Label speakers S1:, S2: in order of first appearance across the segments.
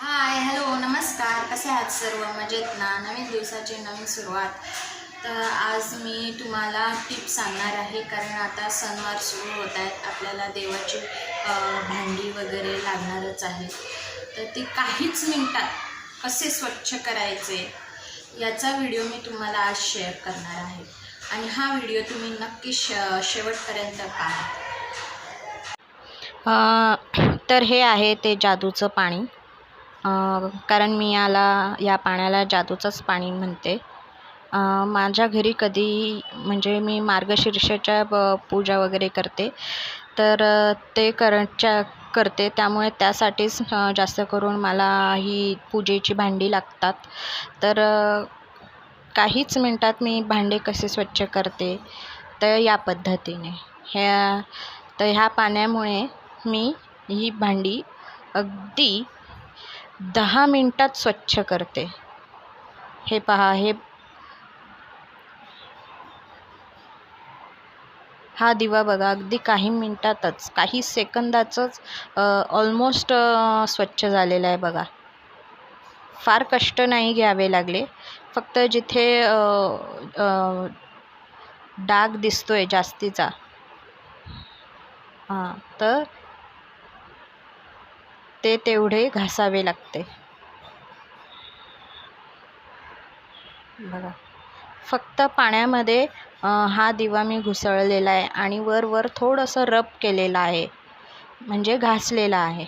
S1: Hi hello नमस्कार. कसे आहात सर्व? मजेत ना? नवीन दिवसाची नवीन सुरुवात. तर आज मी तुम्हाला टिप सांगणार आहे. कारण आता सणवार सुरू होत आहेत. आपल्याला देवाची भांडी वगैरे लागणारच आहे तर ती काहीच मिनटात कसे स्वच्छ करायचे याचा व्हिडिओ मी तुम्हाला आज शेअर करणार आहे. आणि हा व्हिडिओ तुम्ही नक्की श शेवटपर्यंत पहा.
S2: तर हे आहे ते जादूचं पाणी. कारण मी याला या पाण्याला जादूचंच पाणी म्हणते. माझ्या घरी कधी म्हणजे मी मार्गशीर्षाच्या ब पूजा वगैरे करते. तर ते करच्या करते. त्यामुळे त्यासाठीच जास्त करून मला ही पूजेची भांडी लागतात. तर काहीच मिनटात मी भांडे कसे स्वच्छ करते तर या पद्धतीने. ह्या तर ह्या पाण्यामुळे मी ही भांडी अगदी दहा मिनटात स्वच्छ करते. हे पहा हे हा दिवा बघा अगदी काही मिनटातच काही सेकंदाचंच ऑलमोस्ट स्वच्छ झालेला आहे बघा. फार कष्ट नाही घ्यावे लागले. फक्त जिथे डाग दिसतोय जास्तीचा. हां तर ते तेवढे घासावे लागते. बघा. फक्त पाण्यामध्ये हा दिवा मी घुसळलेला आहे आणि वर वर थोडंसं रब केलेला आहे. म्हणजे घासलेला आहे.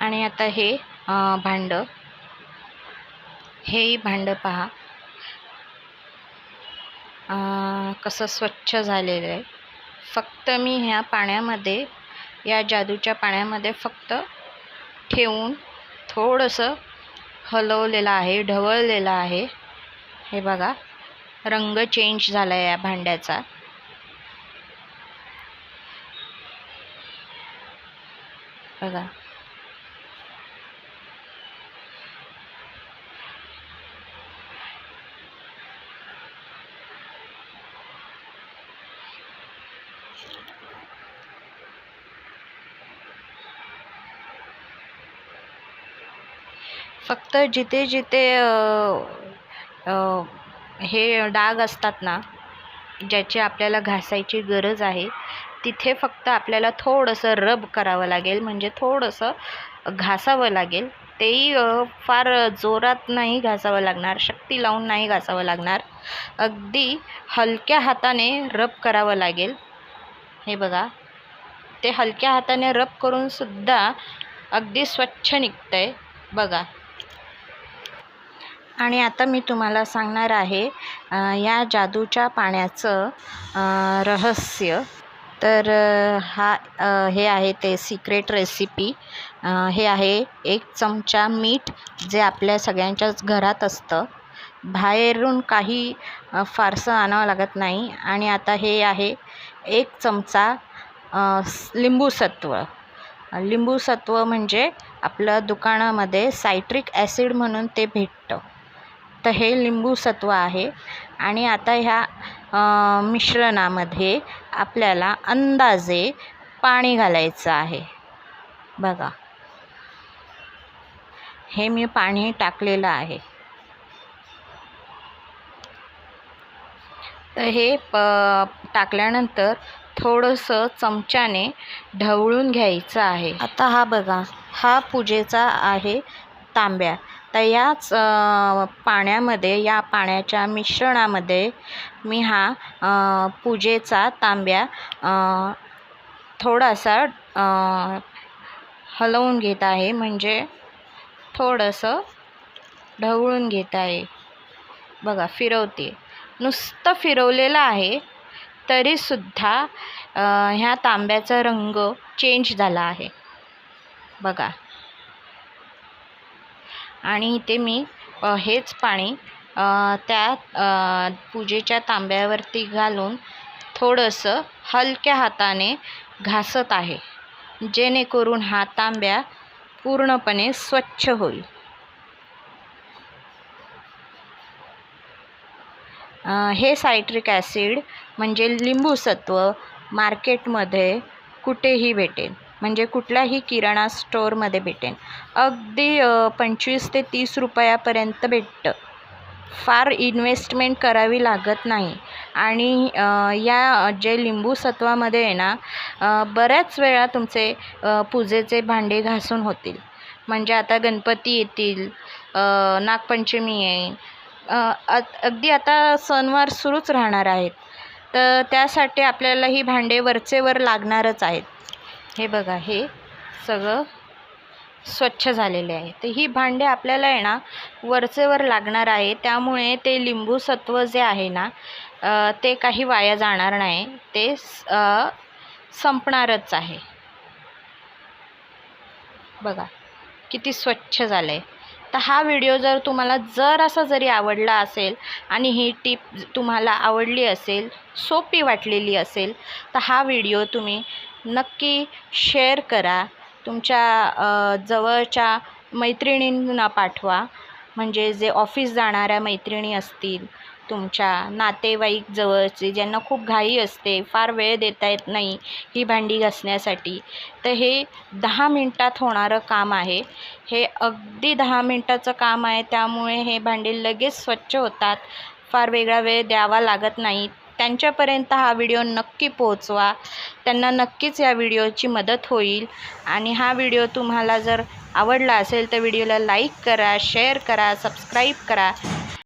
S2: आणि आता हे भांडं. हेही भांडं पहा. कसं स्वच्छ झालेलं आहे. फक्त मी ह्या पाण्यामध्ये या जादूच्या पाण्यामध्ये फक्त ठेवून थोडंसं हलवलेलं आहे ढवळलेलं आहे. हे बघा रंग चेंज झाला आहे या भांड्याचा. बघा. फक्त जिथे जिथे हे डाग असतात ना ज्याची आपल्याला घासायची गरज आहे तिथे फक्त आपल्याला थोडंसं रब करावं लागेल म्हणजे थोडंसं घासावं लागेल. तेही फार जोरात नाही घासावं लागणार शक्ती लावून नाही घासावं लागणार. अगदी हलक्या हाताने रब करावं लागेल. हे बघा. ते हलक्या हाताने रब करूनसुद्धा अगदी स्वच्छ निघतं आहे बघा. आणि आता मी तुम्हाला सांगणार आहे या जादूच्या पाण्याचं रहस्य. तर हा हे आहे ते सिक्रेट रेसिपी हे आहे एक चमचा मीठ जे आपल्या सगळ्यांच्याच घरात असतं. बाहेरून काही फारसं आणावं लागत नाही. आणि आता हे आहे एक चमचा लिंबूसत्व. लिंबूसत्व म्हणजे आपलं दुकानामध्ये सायट्रिक ॲसिड म्हणून ते भेटतं. तर हे लिंबूसत्व आहे. आणि आता ह्या मिश्रणामध्ये आपल्याला अंदाजे पाणी घालायचं आहे. बघा. हे मी पाणी टाकलेलं आहे. तर हे प टाकल्यानंतर थोडंसं चमच्याने ढवळून घ्यायचं आहे. आता हा बघा हा पूजेचा आहे तांब्या. तर याच पाण्यामध्ये या पाण्याच्या मिश्रणामध्ये मी हा पूजेचा तांब्या थोडासा हलवून घेत आहे. म्हणजे थोडंसं ढवळून घेत आहे. बघा फिरवते. नुसतं फिरवलेलं आहे तरीसुद्धा ह्या तांब्याचा रंग चेंज झाला आहे. बघा. आणि ते मी हेच पाणी त्या पूजेच्या तांब्यावरती घालून थोडंसं हलक्या हाताने घासत आहे जेणेकरून हा तांब्या पूर्णपणे स्वच्छ होईल. हे सायट्रिक ॲसिड म्हणजे लिंबूसत्व मार्केटमध्ये कुठेही भेटेल. म्हणजे कुठल्याही किराणा स्टोअरमध्ये भेटेल अगदी पंचवीस ते तीस रुपयापर्यंत भेटतं. फार इन्व्हेस्टमेंट करावी लागत नाही. आणि या जे लिंबू सत्वामध्ये आहे ना बऱ्याच वेळा तुमचे पूजेचे भांडे घासून होतील. म्हणजे आता गणपती येतील नागपंचमी येईल अगदी आता सणवार सुरूच राहणार आहेत. तर त्यासाठी आपल्याला ही भांडे वरचेवर लागणारच आहेत. हे बघा हे सगळं स्वच्छ झालेले आहे. तर ही भांडे आपल्याला आहे ना वरचेवर लागणार आहे. त्यामुळे ते लिंबू सत्व जे आहे ना ते काही वाया जाणार नाही. ते स- संपणारच आहे. बघा किती स्वच्छ झालं आहे तर हा व्हिडिओ जर तुम्हाला जर असा जरी आवडला असेल आणि ही टीप तुम्हाला आवडली असेल सोपी वाटलेली असेल तर हा व्हिडिओ तुम्ही नक्की शेअर करा. तुमच्या जवळच्या मैत्रिणींना पाठवा. म्हणजे जे ऑफिस जाणाऱ्या मैत्रिणी असतील तुमच्या नातेवाईक जवळचे ज्यांना खूप घाई असते फार वेळ देता येत नाही ही भांडी घासण्यासाठी तर हे दहा मिनटात होणारं काम आहे. हे अगदी दहा मिनटाचं काम आहे त्यामुळे हे भांडी लगेच स्वच्छ होतात. फार वेगळा वेळ द्यावा लागत नाही. त्यांच्यापर्यंत हा व्हिडिओ नक्की पोहोचवा. त्यांना नक्कीच या व्हिडिओची मदत होईल. आणि हा व्हिडिओ तुम्हाला जर आवडला असेल तर व्हिडिओला लाईक करा शेअर करा सबस्क्राईब करा.